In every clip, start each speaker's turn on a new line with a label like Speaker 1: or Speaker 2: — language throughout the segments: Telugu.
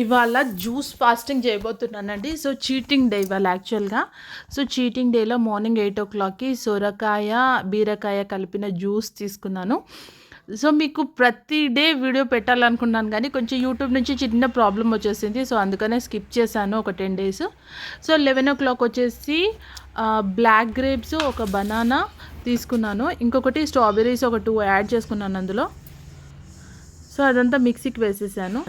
Speaker 1: ఇవాళ జ్యూస్ ఫాస్టింగ్ చేయబోతున్నానండి. సో చీటింగ్ డే ఇవాళ యాక్చువల్గా సో చీటింగ్ డేలో మార్నింగ్ ఎయిట్ ఓ క్లాక్కి సొరకాయ బీరకాయ కలిపిన జ్యూస్ తీసుకున్నాను. సో మీకు ప్రతి డే వీడియో పెట్టాలనుకున్నాను కానీ కొంచెం యూట్యూబ్ నుంచి చిన్న ప్రాబ్లం వచ్చేసింది. సో అందుకనే స్కిప్ చేశాను ఒక ten days so eleven o'clock వచ్చేసి బ్లాక్ గ్రేప్స్ ఒక బనానా తీసుకున్నాను. ఇంకొకటి స్ట్రాబెర్రీస్ ఒక టూ యాడ్ చేసుకున్నాను అందులో. సో అదంతా మిక్సీకి వేసేసాను.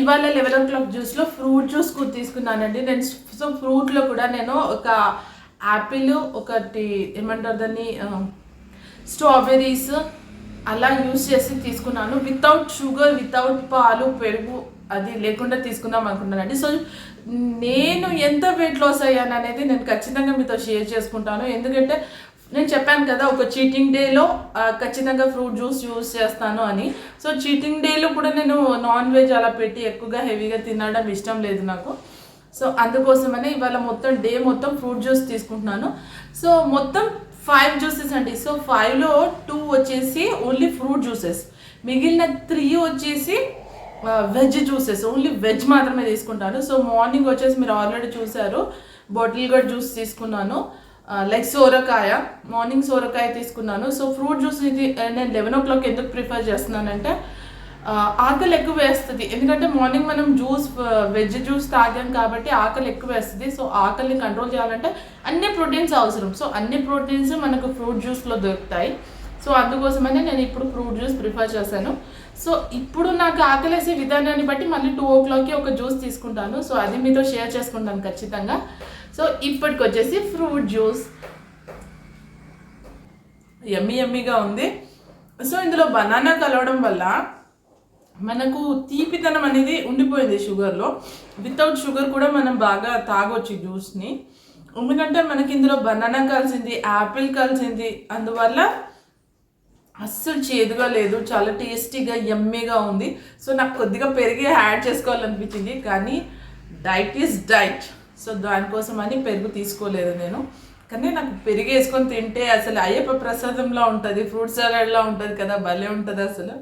Speaker 1: ఇవాళ లెవెన్ ఓ క్లాక్ జ్యూస్లో ఫ్రూట్ జ్యూస్ కూడా తీసుకున్నానండి. నేను సో ఫ్రూట్లో కూడా నేను ఒక యాపిల్ ఒకటి ఏమంటారు దాన్ని స్ట్రాబెర్రీస్ అలా యూస్ చేసి తీసుకున్నాను. వితౌట్ షుగర్ వితౌట్ పాలు పెరుగు అది లేకుండా తీసుకుందాం అనుకున్నానండి. సో నేను ఎంత వెయిట్ లాస్ అయ్యాను అనేది నేను ఖచ్చితంగా మీతో షేర్ చేసుకుంటాను. ఎందుకంటే నేను చెప్పాను కదా ఒక చీటింగ్ డేలో ఖచ్చితంగా ఫ్రూట్ జ్యూస్ యూస్ చేస్తాను అని. సో చీటింగ్ డేలో కూడా నేను నాన్ వెజ్ అలా పెట్టి ఎక్కువగా హెవీగా తినడం ఇష్టం లేదు నాకు. సో అందుకోసమనే ఇవాళ మొత్తం డే మొత్తం ఫ్రూట్ జ్యూస్ తీసుకుంటున్నాను. సో మొత్తం ఫైవ్ జ్యూసెస్ అండి. సో ఫైవ్లో టూ వచ్చేసి ఓన్లీ ఫ్రూట్ జ్యూసెస్ మిగిలిన త్రీ వచ్చేసి వెజ్ జ్యూసెస్ ఓన్లీ వెజ్ మాత్రమే తీసుకుంటాను. సో మార్నింగ్ వచ్చేసి మీరు ఆల్రెడీ చూసారు. బాటిల్ గడ్ జ్యూస్ తీసుకున్నాను. లైక్ సోరకాయ మార్నింగ్ సోరకాయ తీసుకున్నాను. సో ఫ్రూట్ జ్యూస్ ఇది నేను లెవెన్ ఓ క్లాక్ ఎందుకు ప్రిఫర్ చేస్తున్నానంటే ఆకలి ఎక్కువ వేస్తుంది. ఎందుకంటే మార్నింగ్ మనం జ్యూస్ వెజ్ జ్యూస్ తాగాం కాబట్టి ఆకలి ఎక్కువ వేస్తుంది. సో ఆకలిని కంట్రోల్ చేయాలంటే అన్ని ప్రోటీన్స్ అవసరం. సో అన్ని ప్రోటీన్స్ మనకు ఫ్రూట్ జ్యూస్లో దొరుకుతాయి. సో అందుకోసమనే నేను ఇప్పుడు ఫ్రూట్ జ్యూస్ ప్రిఫర్ చేశాను. సో ఇప్పుడు నాకు ఆకలేసే విధానాన్ని బట్టి మళ్ళీ టూ ఓ క్లాక్కి ఒక జ్యూస్ తీసుకుంటాను. సో అది మీతో షేర్ చేసుకుంటాను ఖచ్చితంగా. సో ఇప్పటికి వచ్చేసి ఫ్రూట్ జ్యూస్. ఎమ్మి ఎమ్మిగా ఉంది. సో ఇందులో బనానా కలవడం వల్ల మనకు తీపితనం అనేది ఉండిపోయింది షుగర్లో. వితౌట్ షుగర్ కూడా మనం బాగా తాగొచ్చు జ్యూస్ని. ఎందుకంటే మనకి ఇందులో బనానా కలిసింది యాపిల్ కలిసింది. అందువల్ల అస్సలు చేదుగా లేదు చాలా టేస్టీగా ఎమ్మీగా ఉంది. సో నాకు కొద్దిగా పెరిగి యాడ్ చేసుకోవాలనిపించింది. కానీ డైట్ ఈస్ డైట్. సో దానికోసం అని పెరుగు తీసుకోలేదు నేను. కానీ నాకు పెరుగు వేసుకొని తింటే అసలు అయ్యప్ప ప్రసాదంలో ఉంటుంది ఫ్రూట్ సలాడ్లా ఉంటుంది కదా భలే ఉంటుంది అసలు.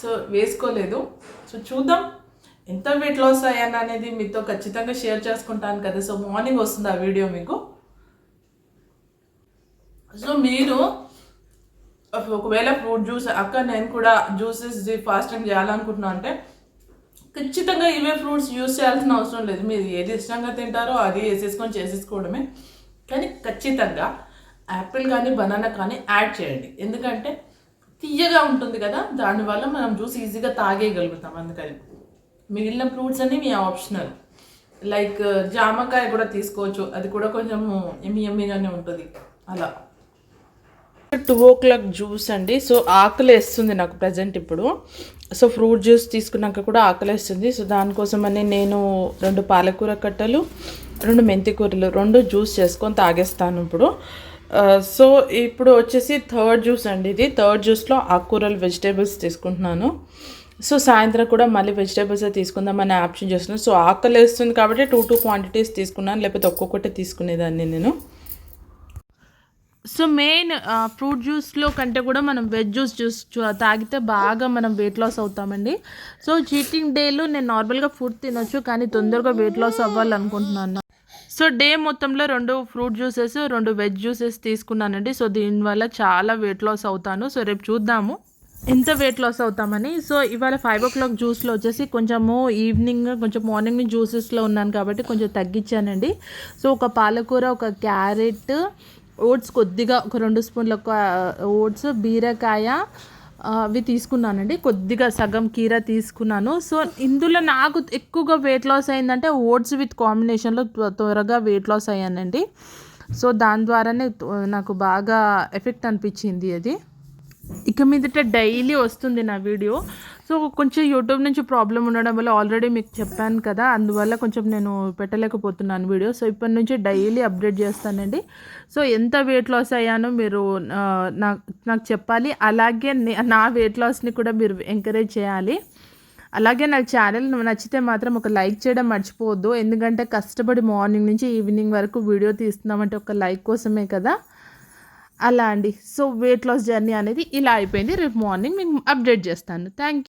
Speaker 1: సో వేసుకోలేదు. సో చూద్దాం ఎంత వెయిట్ లాస్ అయ్యాను అనేది మీతో ఖచ్చితంగా షేర్ చేసుకుంటాను కదా. సో మార్నింగ్ వస్తుంది ఆ వీడియో మీకు. సో మీరు ఒకవేళ ఫ్రూట్ జ్యూస్ అక్క నేను కూడా జ్యూసెస్ ఫాస్టింగ్ చేయాలనుకుంటున్నాను అంటే ఖచ్చితంగా ఇవే ఫ్రూట్స్ యూస్ చేయాల్సిన అవసరం లేదు. మీరు ఏది ఇష్టంగా తింటారో అది వేసేసుకొని చేసేసుకోవడమే. కానీ ఖచ్చితంగా యాపిల్ కానీ బనానా కానీ యాడ్ చేయండి. ఎందుకంటే తీయగా ఉంటుంది కదా దానివల్ల మనం జ్యూస్ ఈజీగా తాగేయగలుగుతాం అందుకని. మిగిలిన ఫ్రూట్స్ అన్నీ మీ ఆప్షనల్. లైక్ జామకాయ కూడా తీసుకోవచ్చు. అది కూడా కొంచెం ఎమ్మి ఎమ్మిగానే ఉంటుంది. అలా. టూ ఓ క్లాక్ జ్యూస్ అండి. సో ఆకలి వేస్తుంది నాకు ప్రజెంట్ ఇప్పుడు. సో ఫ్రూట్ జ్యూస్ తీసుకున్నాక కూడా ఆకలి వేస్తుంది సో దానికోసమని నేను రెండు పాలకూర కట్టలు రెండు మెంతికూరలు రెండు జ్యూస్ చేసుకొని తాగేస్తాను ఇప్పుడు. సో ఇప్పుడు వచ్చేసి థర్డ్ జ్యూస్ అండి ఇది. థర్డ్ జ్యూస్లో ఆకుకూరలు వెజిటేబుల్స్ తీసుకుంటున్నాను. సో సాయంత్రం కూడా మళ్ళీ వెజిటేబుల్స్ తీసుకుందామని ఆప్షన్ చేస్తున్నాను సో ఆకలి వేస్తుంది కాబట్టి టూ టూ క్వాంటిటీస్ తీసుకున్నాను. లేకపోతే ఒక్కొక్కటి తీసుకునేదాన్ని నేను. సో మెయిన్ ఫ్రూట్ జ్యూస్లో కంటే కూడా మనం వెజ్ జ్యూస్ జ్యూస్ తాగితే బాగా మనం వెయిట్ లాస్ అవుతామండి. సో చీటింగ్ డేలో నేను నార్మల్గా ఫుడ్ తినొచ్చు కానీ తొందరగా వెయిట్ లాస్ అవ్వాలనుకుంటున్నాను. సో డే మొత్తంలో రెండు ఫ్రూట్ జ్యూసెస్ రెండు వెజ్ జ్యూసెస్ తీసుకున్నానండి. సో దీనివల్ల చాలా వెయిట్ లాస్ అవుతాను. సో రేపు చూద్దాము. ఎంత వెయిట్ లాస్ అవుతామని? సో ఇవాళ ఫైవ్ ఓ క్లాక్ జ్యూస్లో వచ్చేసి కొంచెము ఈవినింగ్ కొంచెం మార్నింగ్ జ్యూసెస్లో ఉన్నాను కాబట్టి కొంచెం తగ్గించానండి. సో ఒక పాలకూర ఒక క్యారెట్ ఓట్స్ కొద్దిగా ఒక రెండు స్పూన్ల ఓట్స్ బీరకాయ అవి తీసుకున్నానండి. కొద్దిగా సగం కీర తీసుకున్నాను. సో ఇందులో నాకు ఎక్కువగా వెయిట్ లాస్ అయిందంటే ఓట్స్ విత్ కాంబినేషన్లో త్వరగా వెయిట్ లాస్ అయ్యానండి. సో దాని ద్వారానే నాకు బాగా ఎఫెక్ట్ అనిపించింది అది. ఇక మీదట డైలీ వస్తుంది నా వీడియో. సో కొంచెం యూట్యూబ్ నుంచి ప్రాబ్లం ఉండడం వల్ల ఆల్రెడీ మీకు చెప్పాను కదా అందువల్ల కొంచెం నేను పెట్టలేకపోతున్నాను వీడియో. సో ఇప్పటి నుంచి డైలీ అప్డేట్ చేస్తానండి. సో ఎంత వెయిట్ లాస్ అయ్యానో మీరు నాకు నాకు చెప్పాలి. అలాగే నా వెయిట్ లాస్ని కూడా మీరు ఎంకరేజ్ చేయాలి. అలాగే నా ఛానల్ నచ్చితే మాత్రం ఒక లైక్ చేయడం మర్చిపోవద్దు. ఎందుకంటే కష్టపడి మార్నింగ్ నుంచి ఈవినింగ్ వరకు వీడియో తీస్తున్నామంటే ఒక లైక్ కోసమే కదా. అలా అండి. సో వెయిట్ లాస్ జర్నీ అనేది ఇలా అయిపోయింది. రేపు మార్నింగ్ మీకు అప్డేట్ చేస్తాను. థ్యాంక్